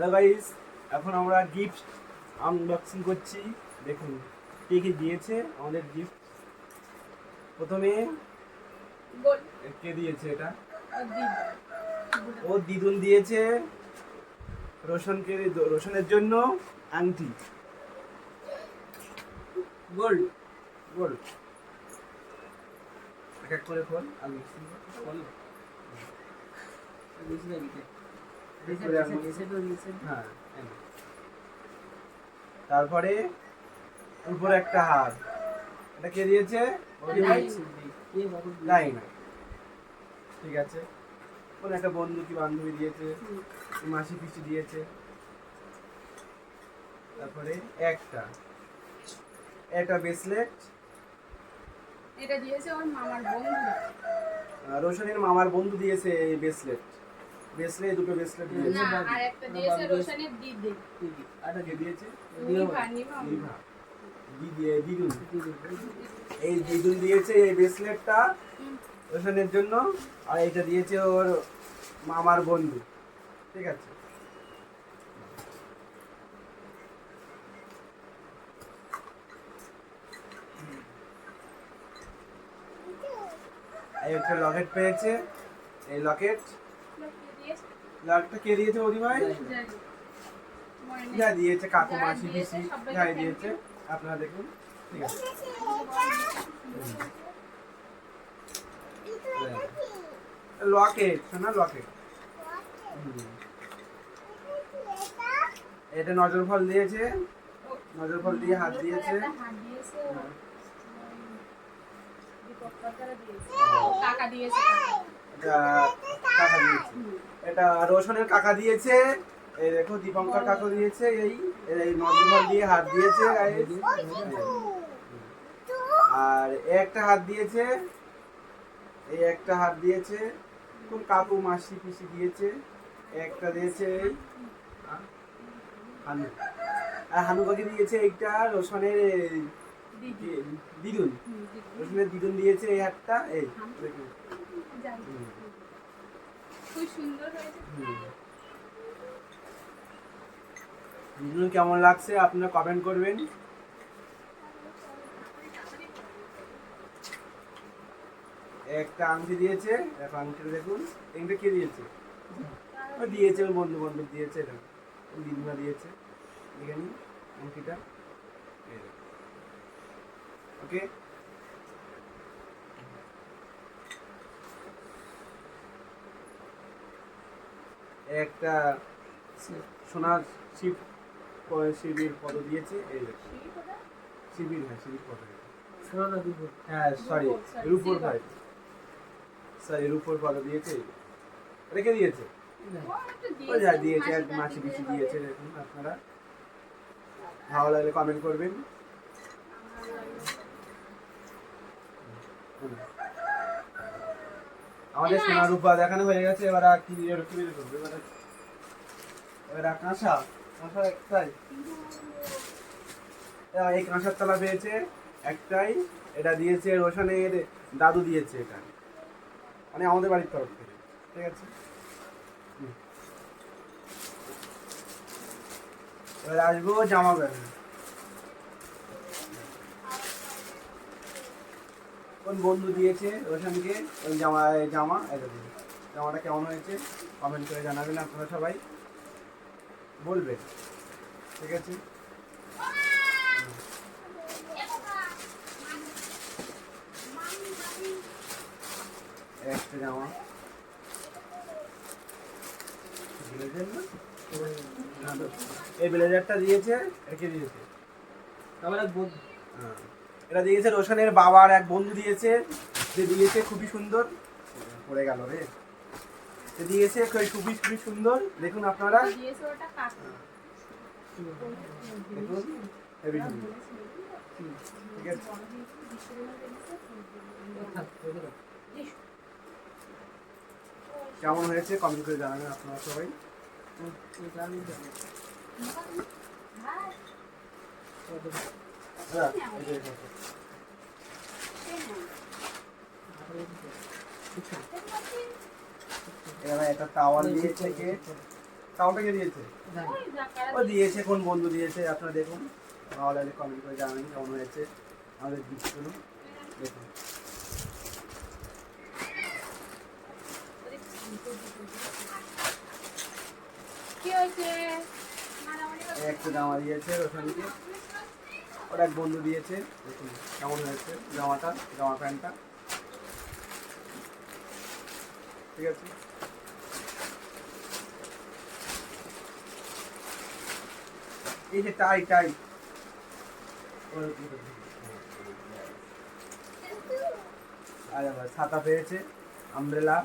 Hello guys এখন আমরা gift unboxing করছি। দেখুন কে কে দিয়েছে? আমাদের গিফট প্রথমে কে দিয়েছে এটা? ও দিদুন দিয়েছে রোশনকে রোশনের জন্য আংটি। গোল্ড গোল্ড এক এক করে খোল আনবক্সিং খোল হ্যাঁ তারপরে উপরে একটা হার এটা কে দিয়েছে? না ঠিক আছে। কোন একটা বন্ধু কি বান্ধবী দিয়েছে মাসি পিসি দিয়েছে। তারপরে একটা। একটা ব্রেসলেট এটা দিয়েছে ওর মামার বন্ধুরা। রোশনের মামার বন্ধু দিয়েছে এই ব্রেসলেট ব্রেসলেট দুটো ব্রেসলেট দিয়েছে না আর একটা দিয়েছে রোশনের দিদি। আটা কে দিয়েছে? দিদি দিদুন এই দিদুন দিয়েছে এই ব্রেসলেটটা রোশনের জন্য আর এইটা দিয়েছে ওর মামার বন্ধু। ঠিক আছে? একটা লকেট পেয়েছে এই লকেট। দিয়েছে কে দিয়েছে ওদি ভাই। যা দিয়েছে কাকু মাসি পিসি যাই দিয়েছে আপনারা দেখুন। ঠিক আছে। লকেট শোনা লকেট। এটা নজর ফল দিয়েছে। নজর ফল দিয়ে হাত দিয়েছে। কাকা দিয়েছে। কাকা দিয়েছে। এটা রোশনের কাকা দিয়েছে। এই দেখো দীপঙ্কর কাকা দিয়েছে এই এই নজর ফল দিয়ে হাত দিয়েছে। আর একটা হাত দিয়েছে এই একটা হাত দিয়েছে কোন কাকু মাসি পিসি দিয়েছে একটা দিয়েছে এই? হানু। আর হানু কাকে দিয়েছে এইটা রোশনের দিদুন। রোশনের দিদুন দিয়েছে এই হাতটা এই দেখুন খুব সুন্দর হয়েছে। হুম। কেমন লাগছে? আপনারা কমেন্ট করবেন। একটা আংটি দিয়েছে দেখো আংটিটা দেখুন। এইটা কে দিয়েছে? ও দিয়েছে ওর বন্ধু বান্ধব দিয়েছে এটা। দিদিমা দিয়েছে। এখানে আংটিটা। ওকে একটা সোনার শিব শিবির পদ দিয়েছে এই? শিবির হ্যাঁ শিবির পদ হ্যাঁ হ্যাঁ সরি রূপোর. ভাই। সরি রূপোর পদ দিয়েছে। রেখে দিয়েছে? দিয়েছে, এক মাছি দাদি দিয়েছে দেখুন আপনারা। ভালো লাগলে কমেন্ট করবেন। আমাদের সোনা রূপা দেখানো হয়ে গেছে এবার আর কি এর কি বের করবে? এবার এবার কাঁসা। কাঁসা একটাই। এই কাঁসার তলা পেয়েছে একটাই এটা দিয়েছে রোশনের দাদু দিয়েছে এটা। মানে আমাদের বাড়ির তরফ থেকে ঠিক আছে। এবার আসব জামা প্যান্ট কোন বন্ধু দিয়েছে রোশনকে ওই জামা জামা এটা দিয়ে। জামাটা কেমন হয়েছে কমেন্ট করে জানাবেন আপনারা সবাই। বলবেন ঠিক আছে? একটা জামা। এই ব্লেজারটা দিয়েছে একে দিয়েছে? এক হ্যাঁ। এটা দিয়েছে রোশনের বাবার এক বন্ধু দিয়েছে যে দিয়েছে খুবই সুন্দর। পড়ে গেল রে। যে দিয়েছে খুবই খুবই সুন্দর। দেখুন আপনারা। কেমন হয়েছে? কমেন্ট করে জানাবেন আপনারা সবাই। দেখো। এবার একটা দিয়েছে কে? কে ও কোন বন্ধু দিয়েছে? আপনারা দেখুন। ভালো লাগলে কমেন্ট করে জানাবেন কেমন হয়েছে। আমাদের গিফটগুলো দেখুন। একটা জামা দিয়েছে রোশনকে। ওর এক বন্ধু দিয়েছে দেখুন কেমন হয়েছে, জামাটা, জামা প্যান্টটা? ঠিক আছে? এই যে টাই টাই আর ছাতা পেয়েছে আমব্রেলা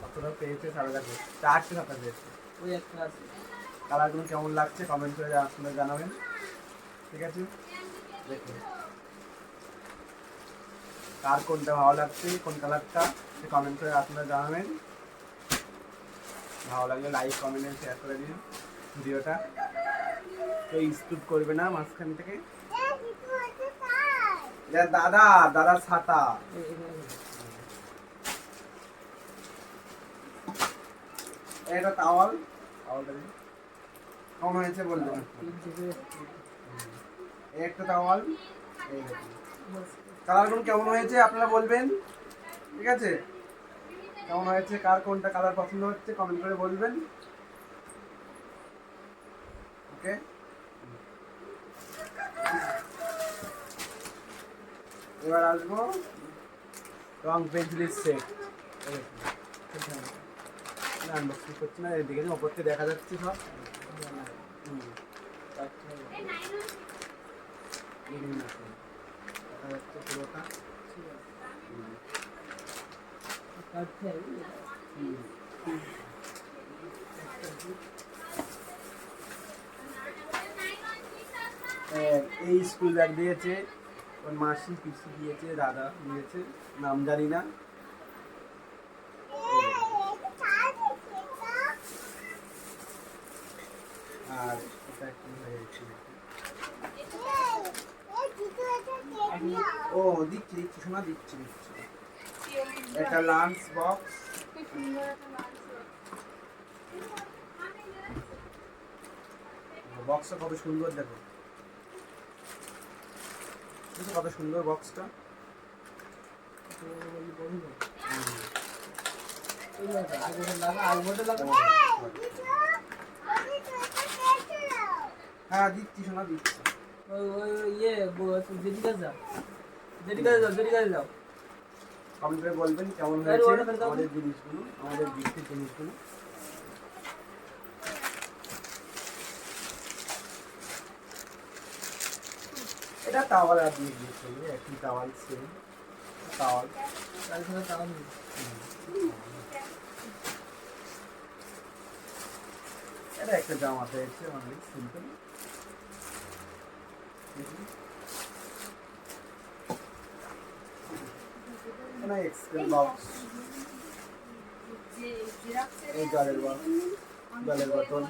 কতটা পেয়েছে সারা দেখো। চারটে ছাতা পেয়েছে। ওই একটা আছে কালারগুলো কেমন লাগছে? কমেন্ট করে আপনারা জানাবেন। ঠিক আছে? কার কোনটা ভালো লাগছে, কোন কালারটা, সে কমেন্ট করে আপনারা জানাবেন। ভালো লাগলে লাইক কমেন্ট শেয়ার করে দিন ভিডিওটা। কেউ স্কিপ করবে না মাঝখান থেকে। দাদা, দাদার ছাতা। এটা তাওয়াল তাওয়ালটা দিন। কেমন হয়েছে বলবেন একটা দেখুন কালারগুলো কেমন হয়েছে আপনারা বলবেন ঠিক আছে কেমন হয়েছে কার কোনটা কালার পছন্দ হচ্ছে কমেন্ট করে বলবেন ওকে এবার আসব রং পেন্সিলের সেট আনবক্সিং করছি না এদিকে থেকে দেখা যাচ্ছে সব হুম, চারটে হবে। বিভিন্ন রকম। দেখা যাচ্ছে পুরোটা ঠিক আছে। হুম, চারটে হবে। হুম। এক, এই স্কুল ব্যাগ দিয়েছে ওর মাসি পিসি দিয়েছে দাদা দিয়েছে নাম জানি না আর এটা কি হয়েছে ও দিচ্ছি দিচ্ছি। দিচ্ছি লাঞ্চ বক্স বক্সটা কত সুন্দর দেখো। কত সুন্দর বক্সটা। হ্যাঁ দিচ্ছি শোনা দিচ্ছি। ইয়ে যেদিকে যেদিকে যাও কমেন্ট বলবেন কেমন হয়েছে। আমাদের জিনিসগুলো আমাদের জিনিসগুলো। এটা টাওয়াল আর দিয়ে দিয়েছে একই টাওয়াল সেম টাওয়াল তার সাথে তাও এটা একটা জামা পেয়েছে অনেক সিম্পল এখানে এক্সপ্রেস বক্স এই জলের বক্স জলের বোতল।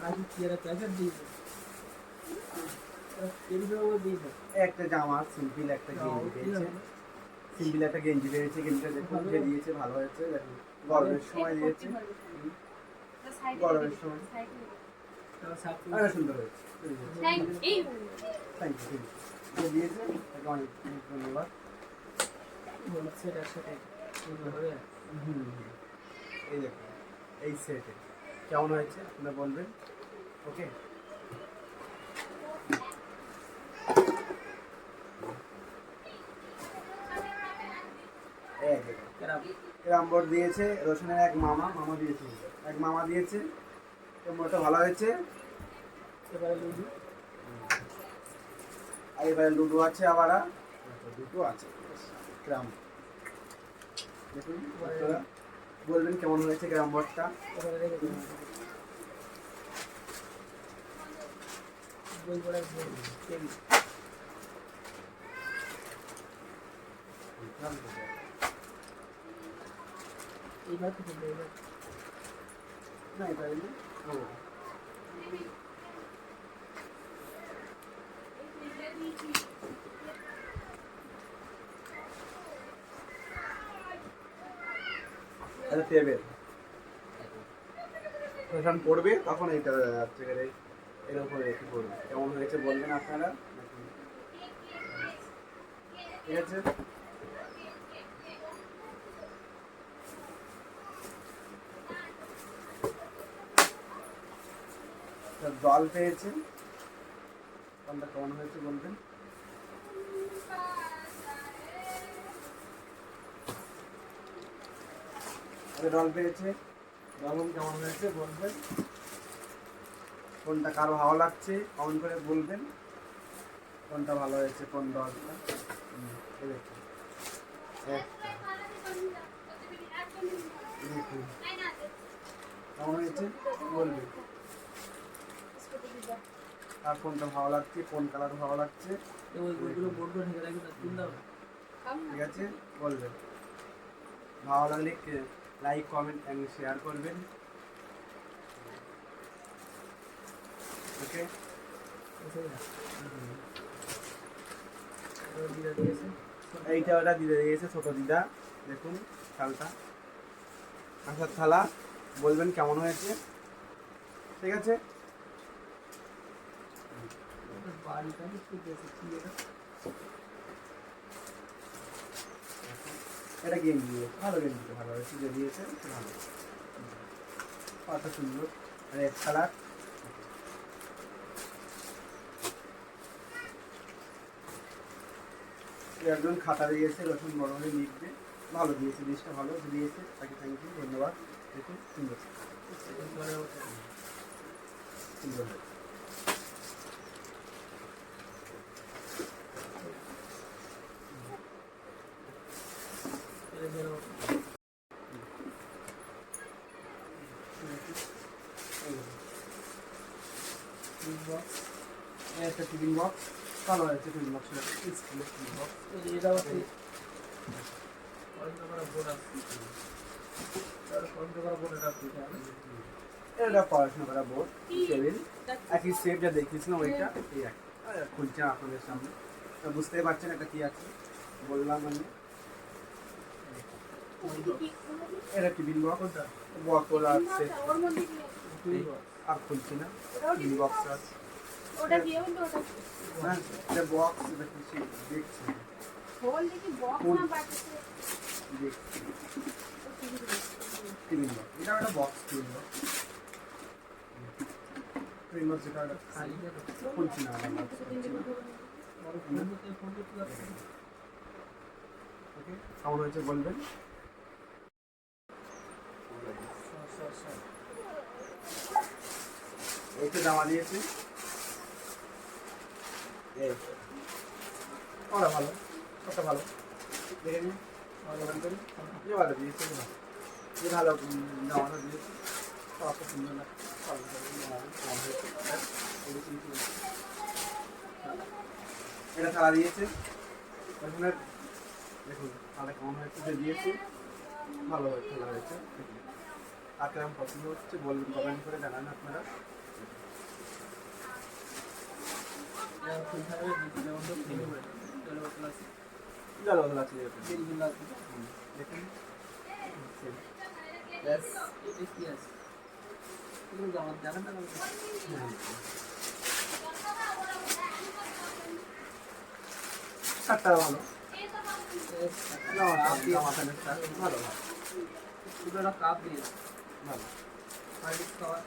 না একটা জামা সিম্পল একটা গেঞ্জি পেয়েছে সিম্পল একটা গেঞ্জি পেয়েছে গেঞ্জিটা দেখুন যে দিয়েছে ভালো হয়েছে। দেখুন গরমের সময় দিয়েছে। গরমের সময়। অনেক সুন্দর হয়েছে। থ্যাংক ইউ থ্যাংক ইউ দিয়েছে অনেক ধন্যবাদ। সেট একসাথে সুন্দর হবে হুম, হুম। এই দেখুন কেমন হয়েছে আপনারা বলবেন। ওকে ক্যারাম বোর্ড দিয়েছে রোশনের এক মামা মামা দিয়েছে। এক মামা দিয়েছে ক্যারামবোর্ডটা ভালো হয়েছে এবারে লুডু আর এবারে লুডো আছে আবার। দুটো আছে। ক্যারাম দেখুন আপনারা বলবেন কেমন হয়েছে ক্যারাম বোর্ডটা এবারে রেখে দিন বই পড়ার বই টেবিল এইবার তো বলবে। এবার না এবারে না। ও। এটা টেবিল যখন পড়বে, তখন এইটা হচ্ছে এর উপরে রেখে পড়বে। কেমন হয়েছে বলবেন আপনারা? ঠিক আছে? জল পেয়েছে কোনটা কেমন হয়েছে বলবেন? আরে জল পেয়েছে। জলম কেমন হয়েছে বলবেন? কোনটা কারও ভালো লাগছে কমেন্ট করে বলবেন। কোনটা ভালো হয়েছে কোন। দেখুন। কেমন হয়েছে? বলবেন। আর কোনটা ভালো লাগছে কোন কালার ভালো লাগছে? ঠিক আছে বলবেন। ভালো লাগলে লাইক কমেন্ট অ্যান্ড শেয়ার করবেন। ওকে এইটা ওটা দিদা দিয়েছে, ছোট দিদা। দেখুন, থালটা। কাঁসার থালা, বলবেন কেমন হয়েছে। ঠিক আছে? বাড়িটা কি এটা। এটা দিয়ে ভালো দিতে ভালো হয়েছে দিয়েছে, ভালো। কত সুন্দর রেড কালার একজন খাতা দিয়েছে, রসুন বড় হয়ে লিখবে ভালো দিয়েছে, জিনিসটা ভালো দিয়েছে। তাকে থ্যাংক ইউ ধন্যবাদ। দেখুন, সুন্দর। সুন্দর হয়েছে। এই একটা টিফিন বক্স ভালো হয়েছে টিফিন বক্সটা স্কুলের টিফিন বক্স এটা হচ্ছে পড়াশোনা করা বোর্ড আছে আর পড়াশোনা করা বোর্ড এটা দিতে হবে এটা পড়াশোনা করা বোর্ড টেবিল একই সেপ যা দেখিয়েছিলাম ওইটা। এই খুলছে আপনাদের সামনে। তো বুঝতেই পারছেন এটা কি আছে। বললাম আমি। এটা টিফিন বক্স? মধ্যে আছে? আর খুলছি না। Tiffin box? আছে। ওটা দিয়ে বলতো ওটা হ্যাঁ এটা বক্স দেখছি দেখছি হোল দেখি বক্স হোল। না বাটিতে দেখছি টিফিন বক্স এটা একটা box tiffin box tiffin box যেটা ওটা খালি দেখো খুলছি না আমার box খুলছি না। আর ফোন করতে ফোন করতে পারছি ওকে কেমন হয়েছে বলবেন সর সর সর এই তো জামা দিয়েছে এই ওরা ভালো, ওটা ভালো। দেখে নিন যে ভালো দিয়েছে যে ভালো। জামাটা দিয়েছে। অত সুন্দর না। এটা থালা দিয়েছে। ওখানে দেখুন থালা কেমন হয়েছে, যে দিয়েছে। ভালো থালা হয়েছে। আর কেমন পছন্দ হচ্ছে, বলবেন কমেন্ট করে জানান আপনারা। শার্টটা ভালো দিয়ে ভালো ভালো কাপ দিয়েছে ভালো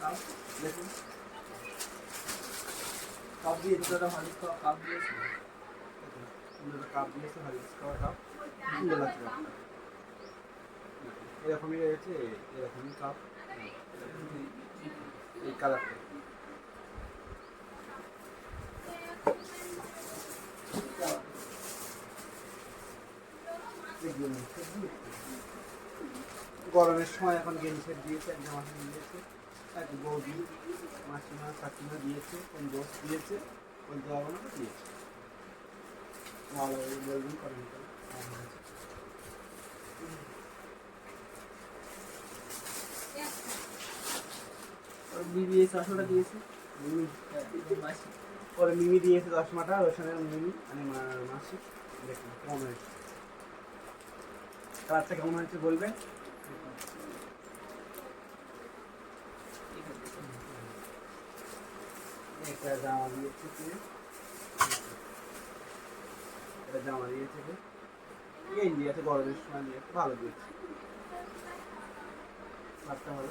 কাপ দেখুন কাপ দিয়ে একটা কাপ কাপ। এরকমই রয়েছে, এরকমই কাপ। এই কালারটা। গরমের সময় এখন গেম সেট দিয়েছে এক জামা সেট দিয়েছে। এক বৌদি মাসিমা, কাকিমা দিয়েছে, কোন দোষ দিয়েছে, কোন দেওয়ানো দিয়েছে। আসলে দিয়েছে। মিমি ওর মিমি দিয়েছে দশ মাটা রোশনের মিমি মানে মাসি। দেখুন, কেমন হয়েছে। কালারটা কেমন হয়েছে বলবেন ঠিক আছে একটা জামা জামা গরমের সময় দিয়েছে ভালো দিয়েছে ভালো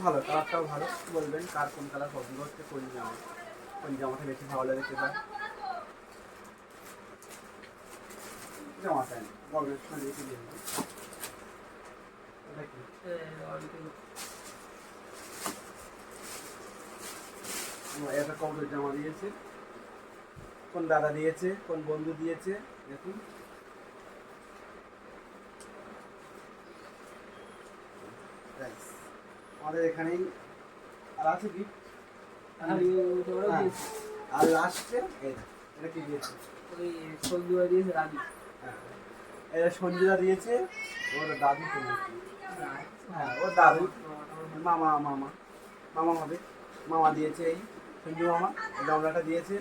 ভালো, কালারটাও ভালো। বলবেন? কার কোন কালার পছন্দ হচ্ছে? কোন জামা কোন জামাটা বেশি ভালো লাগে সেটা জামাটা গরমের সময় রেখে দিন এটা কি আমার একটা কৌটোর জামা দিয়েছে। কোন দাদা দিয়েছে কোন বন্ধু দিয়েছে দেখুন। আমাদের এখানেই আর আছে কি? হ্যাঁ। আর লাস্টে এটা এটা কি দিয়েছে? ওই সবজিগুলো দিয়েছে হ্যাঁ এটা সঞ্জিতা দিয়েছে, ওর দাদু হ্যাঁ ওর দাদু, মামা মামা মামা হবে। মামা দিয়েছে এই সঞ্জু মামা, গামলাটা দিয়েছে।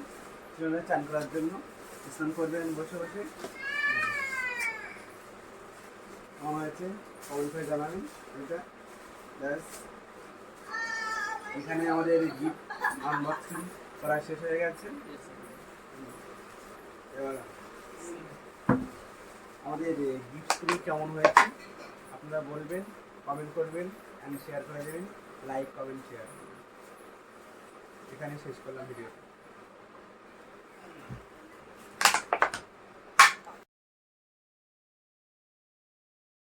চান করার জন্য, স্নান করবেন বসে বসে। আমার হয়েছে কমেন্ট জানাবেন এটা। ব্যাস। এখানে আমাদের গিফট আনবক্সিং করা শেষ হয়ে গেছে। এবার আমাদের গিফটগুলো কেমন হয়েছে, আপনারা বলবেন কমেন্ট করবেন অ্যান্ড শেয়ার করে দেবেন লাইক কমেন্ট শেয়ার এখানে শেষ করলাম ভিডিওটা